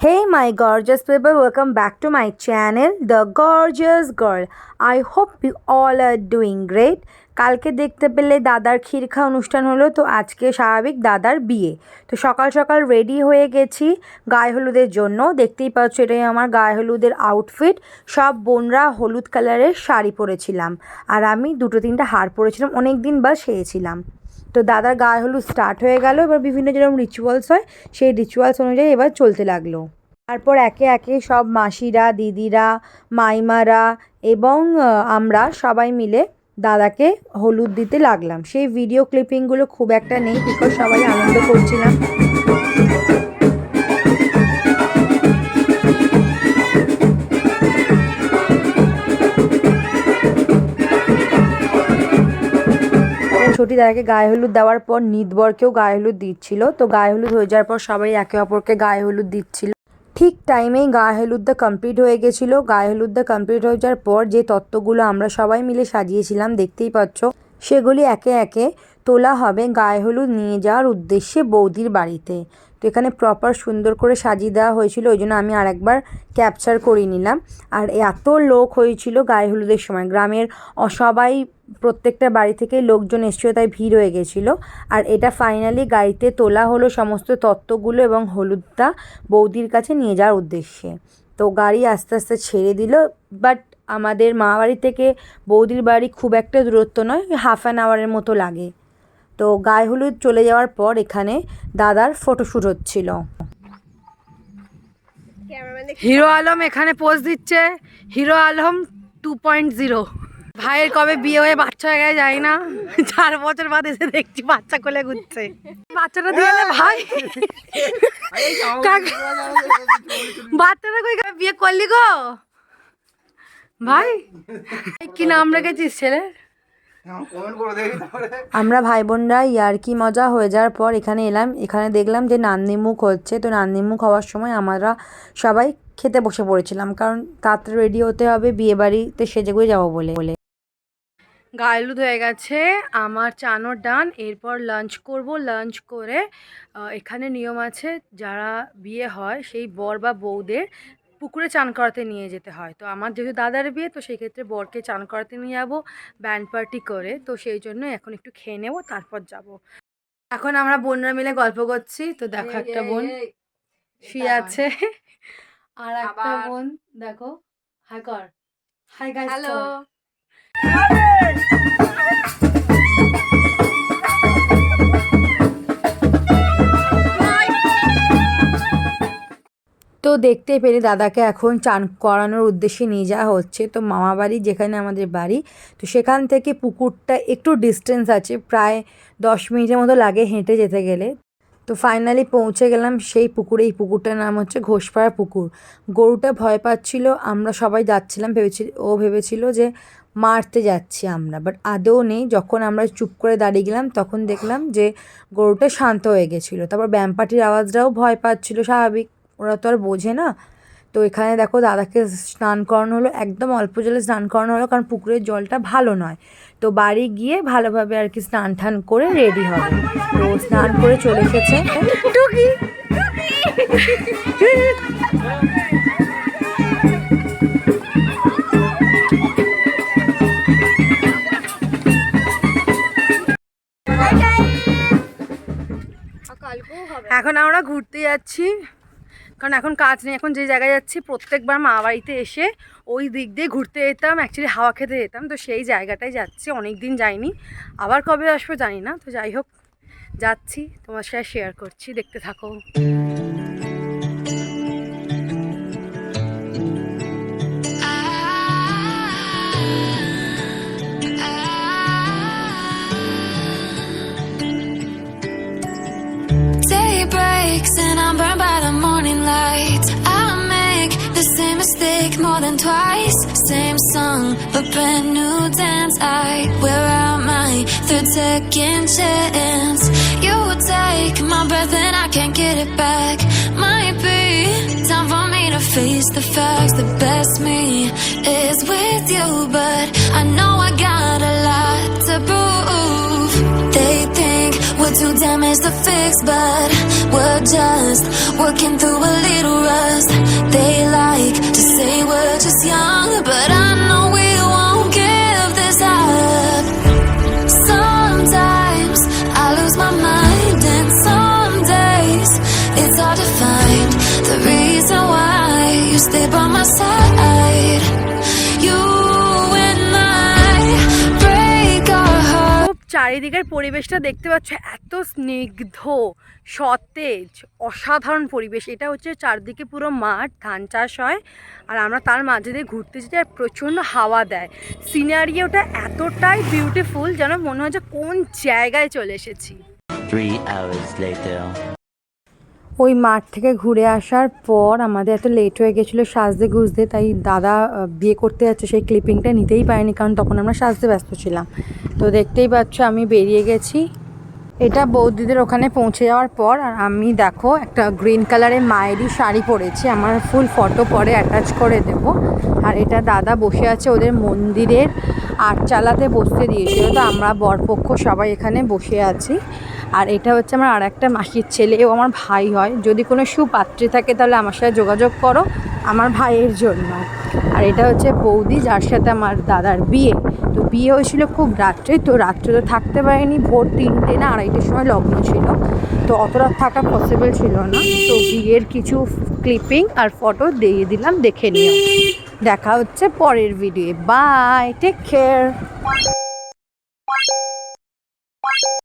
Hey, my gorgeous people, welcome back to my channel, The Gorgeous Girl. I hope you all are doing great. কালকে দেখতে পেলে দাদার ক্ষীরখা অনুষ্ঠান হলো তো আজকে স্বাভাবিক দাদার বিয়ে। তো সকাল সকাল রেডি হয়ে গেছি গায়ে হলুদের জন্য। দেখতেই পাচ্ছ এটাই আমার গায়ে হলুদের আউটফিট সব বোনরা হলুদ কালারের শাড়ি পরেছিলাম। আর আমি দুটো তিনটা হার পরেছিলাম অনেক দিন বা সেয়েছিলাম। তো দাদার গায়ে হলুদ স্টার্ট হয়ে গেল, এবার বিভিন্ন যেরকম রিচুয়ালস হয়, সেই রিচুয়ালস অনুযায়ী এবার চলতে লাগল। তারপর একে একে সব মাসিরা, দিদিরা, মাইমারা এবং আমরা সবাই মিলে দাদাকে হলুদ দিতে লাগলাম। সেই ভিডিও ক্লিপিংগুলো খুব একটা নেই বিকজ সবাই আনন্দ করছিলাম। ছোটি তাদেরকে গায়ে হলুদ দেওয়ার পর নিদবরকেও গায়ে হলুদ দিচ্ছিল। তো গায়ে হলুদ হয়ে যাওয়ার পর সবাই একে অপরকে গায়ে হলুদ দিচ্ছিল। ঠিক টাইমেই গায়ে হলুদটা কমপ্লিট হয়ে গেছিল। গায়ে হলুদটা কমপ্লিট হয়ে যাওয়ার পর যে তত্ত্বগুলো আমরা সবাই মিলে সাজিয়েছিলাম, দেখতেই পাচ্ছ, সেগুলি একে একে তোলা হবে গায়ে হলুদ নিয়ে যাওয়ার উদ্দেশ্যে বৌদির বাড়িতে। তো এখানে প্রপার সুন্দর করে সাজিয়ে দেওয়া হয়েছিল, ওই জন্য আমি আরেকবার ক্যাপচার করে নিলাম। আর এত লোক হয়েছিল গায়ে হলুদের সময়। গ্রামের সবাই প্রত্যেকটা বাড়ি থেকে লোকজন এসেছিল, তাই ভিড় হয়ে গেছিল। আর এটা ফাইনালি গাড়িতে তোলা হলো সমস্ত তত্ত্বগুলো এবং হলুদটা বৌদির কাছে নিয়ে যাওয়ার উদ্দেশ্যে। তো গাড়ি আস্তে আস্তে ছেড়ে দিল বাট আমাদের মা বাড়ি থেকে বৌদির বাড়ি খুব একটা দূরত্ব নয় হাফ অ্যান আওয়ারের মতো লাগে। তো গায়ে হলুদ চলে যাওয়ার পর এখানে দাদার ফটোশ্যুট হচ্ছিল। হিরো আলম এখানে পোজ দিচ্ছে। Hero Alam two point zero ভাইয়ের কবে বিয়ে হয়ে বাচ্চা হয়ে গেছে যাই না। চার বছর বাদ এসে দেখছি বাচ্চা কোলে ঘুরছে। বাচ্চাটা দিয়ে ভাই। বাচ্চাটা কই? বিয়ে করলি গো? ভাই কি নাম রেখেছিস ছেলে কমেন্ট করে দেখি তারপরে আমরা ভাই বোনরা ইয়ার্কি মজা হয়ে যাওয়ার পর এখানে এলাম। এখানে দেখলাম যে নান্দিমুখ হচ্ছে। তো নান্দিমুখ হওয়ার সময় আমরা সবাই খেতে বসে পড়েছিলাম। কারণ তাড়াতাড়ি রেডি হতে হবে বিয়ে বাড়িতে সেজেগুয়ে যাব বলে। বলে গায়েলুদ হয়ে গেছে। আমার চানোর ডান এরপর লাঞ্চ করব। লাঞ্চ করে এখানে নিয়ম আছে যারা বিয়ে হয় সেই বর বা বউদের পুকুরে চান করাতে নিয়ে যেতে হয়। তো আমার যেহেতু দাদার বিয়ে তো সেই ক্ষেত্রে বরকে চান করাতে নিয়ে যাব ব্যান্ড পার্টি করে। তো সেই জন্য এখন একটু খেয়ে নেব তারপর যাব। এখন আমরা বোনরা মিলে গল্প করছি। তো দেখো একটা বোন শুয়ে আছে। আর একটা বোন দেখো। হাই কর। হাই গাইস হ্যালো দেখতে পেরে দাদাকে এখন চান করানোর উদ্দেশ্যে নিয়ে যাওয়া হচ্ছে। তো মামা বাড়ি যেখানে আমাদের বাড়ি, তো সেখান থেকে পুকুরটা একটু ডিস্টেন্স আছে, প্রায় দশ মিনিটের মতো লাগে হেঁটে যেতে গেলে। তো ফাইনালি পৌঁছে গেলাম সেই পুকুরে। এই পুকুরটার নাম হচ্ছে ঘোষপাড়া পুকুর। গরুটা ভয় পাচ্ছিল, আমরা সবাই যাচ্ছিলাম ভেবেছি ও ভেবেছিল যে মারতে যাচ্ছি আমরা বাট আদৌ নেই। যখন আমরা চুপ করে দাঁড়িয়ে গেলাম, তখন দেখলাম যে গরুটা শান্ত হয়ে গেছিল। তারপর ব্যাম্পাটির আওয়াজটাও ভয় পাচ্ছিল, স্বাভাবিক। ওরা তো আর বোঝে না। তো এখানে দেখো দাদাকে স্নান করানো হলো একদম অল্প জলে স্নান করানো হলো কারণ পুকুরের জলটা ভালো নয়। তো বাড়ি গিয়ে ভালোভাবে আর কি স্নান টান করে রেডি হবে। তো স্নান করে চলে এসেছে। টুকি। এখন আমরা ঘুরতে যাচ্ছি। কারণ এখন কাজ নেই, এখন যে জায়গায় যাচ্ছি, প্রত্যেকবার মা বাড়িতে এসে ওই দিক দিয়ে ঘুরতে যেতাম অ্যাকচুয়ালি হাওয়া খেতে যেতাম, তো সেই জায়গাটায় যাচ্ছি অনেক দিন যাইনি। আবার কবে আসব জানি না, তো যাই হোক, যাচ্ছি, তোমার সাথে শেয়ার করছি, দেখতে থাকো। Breaks and I'm song, but brand new dance. I wear out my third second chance. You take my breath and I can't get it back. Might be time for me to face the facts. The best me is with you, but I know I got a lot to prove. They think we're too damaged to fix, but we're just working through a little hard to find the reason why you stay by my side. You and I break our hearts. খুব চারিদিকের পরিবেশটা দেখতে পাচ্ছ এত স্নিগ্ধ সতেজ অসাধারণ পরিবেশ এটা হচ্ছে চারদিকে পুরো মাঠ ধান চাষ হয় আর আমরা তার মাঝে দিয়ে ঘুরতে যেতে আর প্রচণ্ড হাওয়া দেয় সিনারি ওটা এতটাই বিউটিফুল যেন মনে হয় যে কোন জায়গায় চলে এসেছি Three hours later. ওই মাঠ থেকে ঘুরে আসার পর আমাদের এত লেট হয়ে গেছিল সাজতে গুজতে, তাই দাদা বিয়ে করতে যাচ্ছে, সেই ক্লিপিংটা নিতেই পারিনি, কারণ তখন আমরা সাজতে ব্যস্ত ছিলাম। তো দেখতেই পাচ্ছ, আমি বেরিয়ে গেছি। এটা বৌদিদের ওখানে পৌঁছে যাওয়ার পর, আর আমি দেখো, একটা গ্রিন কালারের মায়েরই শাড়ি পরেছি, আমার ফুল ফটো পরে অ্যাটাচ করে দেব। আর এটা দাদা বসে আছে ওদের মন্দিরের আটচালাতে বসতে দিয়েছিল, তো আমরা বরপক্ষ সবাই এখানে বসে আছি। আর এটা হচ্ছে আমার আর একটা মাসির ছেলে, ও আমার ভাই হয়। যদি কোনো সুপাত্রী থাকে তাহলে আমার সাথে যোগাযোগ করো, আমার ভাইয়ের জন্য। আর এটা হচ্ছে বৌদি, যার সাথে আমার দাদার বিয়ে। তো বিয়ে হয়েছিল খুব রাত্রে, তো রাত্রে তো থাকতে পারিনি। ভোর তিনটে না আড়াইটের সময় লগ্ন ছিল। তো অত রাত থাকা পসিবল ছিল না। তো বিয়ের কিছু ক্লিপিং আর ফটো দিয়ে দিলাম, দেখে নিও। দেখা হচ্ছে পরের ভিডিও বাই টেক কেয়ার